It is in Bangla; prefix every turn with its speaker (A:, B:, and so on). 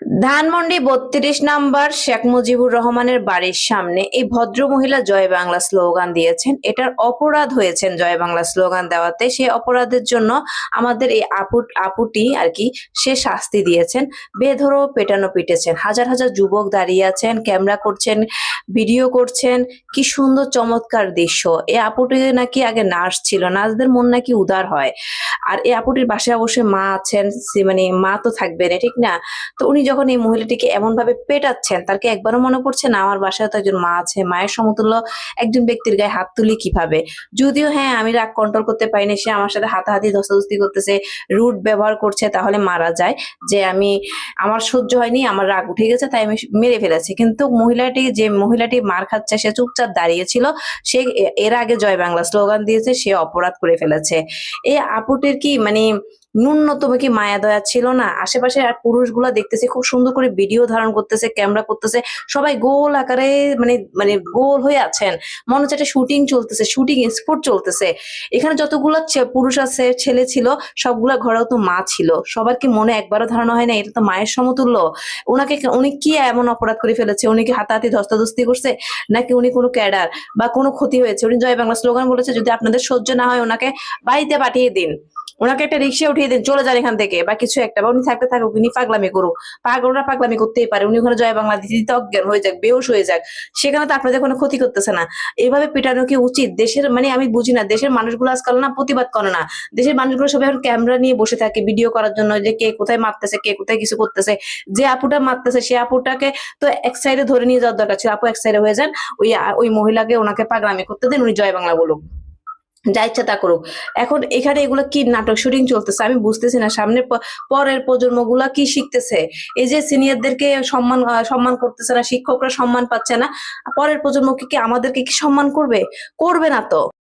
A: ধানমন্ডি বত্রিশ নাম্বার শেখ মুজিবুর রহমানের বাড়ির সামনে এই ভদ্র মহিলা জয় বাংলা স্লোগান দিয়েছেন। এটার অপরাধ হয়েছেন জয় বাংলা স্লোগান দেওয়াতে। সেই অপরাধের জন্য আমাদের এই আপু আপুটি আর কি, সে শাস্তি দিয়েছেন। বেধরো পেটানো পিটেছেন। হাজার হাজার যুবক দাঁড়িয়ে আছেন, ক্যামেরা করছেন, ভিডিও করছেন। কি সুন্দর চমৎকার দৃশ্য। এই আপুটি নাকি আগে নার্স ছিল, নার্সদের মন নাকি উদার হয়। আর এই আপুটির বাসায় অবশ্যই মা আছেন মানে মা তো থাকবেন ঠিক না? তো উনি যখন এই মহিলাটিকে এমন ভাবে পেটাচ্ছেন, তার কি একবারও মনে পড়ছে না? আমার বাসায় তো একজন মা আছে, মায়ের সমতুল্য একজন ব্যক্তির গায়ে হাত তুলি কীভাবে? যদিও হ্যাঁ আমি রাগ কন্ট্রোল করতে পারিনি, সে আমার সাথে হাতাহাতি, ধস্তাধস্তি করতেছে, রুট ব্যবহার করছে, তাহলে মারা যায়। যে আমি, আমার সহ্য হয়নি, আমার রাগ উঠে গেছে, তাই আমি মেরে ফেলেছি। কিন্তু মহিলাটি, যে মহিলাটি মার খাচ্ছে, সে চুপচাপ দাঁড়িয়েছিল সে এর আগে জয় বাংলা স্লোগান দিয়েছে, সে অপরাধ করে ফেলেছে। এই আপুটির কি মানে ন্যূনতম কি মায়া দয়া ছিল না। আশেপাশে আর পুরুষগুলা দেখতেছে, খুব সুন্দর করে ভিডিও ধারণ করতেছে ক্যামেরা করতেছে। সবাই গোল আকারে মানে মানে গোল হয়ে আছেন। মনে হচ্ছে একটা শুটিং চলতেছে শুটিং স্পোর্ট চলতেছে। এখানে যতগুলো পুরুষ আছে, ছেলে ছিল, সবগুলা ঘরেও তো মা ছিল। সবার কি মনে একবারও ধারণা হয় না, এটা তো মায়ের সমতুল্য? ওনাকে উনি কি এমন অপরাধ করে ফেলেছে? উনি কি হাতাহাতি ধস্তাধস্তি করছে? নাকি উনি কোনো ক্যাডার? বা কোনো ক্ষতি হয়েছে? উনি জয় বাংলা স্লোগান বলেছে, যদি আপনাদের সহ্য না হয় ওনাকে বাড়িতে পাঠিয়ে দিন। ওনাকে একটা রিক্সা উঠিয়ে দিন, চলে যান এখান থেকে। বা কিছু একটা, বা উনি থাকতে থাকুক উনি পাগলামি করুক। পাগলরা পাগলামি করতেই পারে। উনি ওখানে জয় বাংলা দিতে অজ্ঞান হয়ে যাক বেউস হয়ে যাক। সেখানে তো আপনাদের কোনো ক্ষতি করতেছে না। এভাবে পিটানো কি উচিত? দেশের মানে আমি বুঝি না, দেশের মানুষগুলো আজকাল না প্রতিবাদ করে না। দেশের মানুষগুলো সবাই এখন ক্যামেরা নিয়ে বসে থাকে ভিডিও করার জন্য, যে কে কোথায় মারতেছে, কে কোথায় কিছু করতেছে। যে আপুটা মারতেছে, সে আপুটাকে তো এক সাইডে ধরে নিয়ে যাওয়ার দরকার ছিল। আপু এক সাইডে হয়ে যান, ওই ওই মহিলাকে ওনাকে পাগলামি করতে দেন, উনি জয় বাংলা বলুক। যা ইচ্ছা তা করুক। এখন এখানে এগুলো কি নাটক শুটিং চলতেছে আমি বুঝতেছি না। সামনে পরের প্রজন্মগুলা কি শিখতেছে? এই যে সিনিয়রদেরকে সম্মান সম্মান করতেছে না, শিক্ষকরা সম্মান পাচ্ছে না, পরের প্রজন্মকে কি আমাদেরকে কি সম্মান করবে? করবে না তো।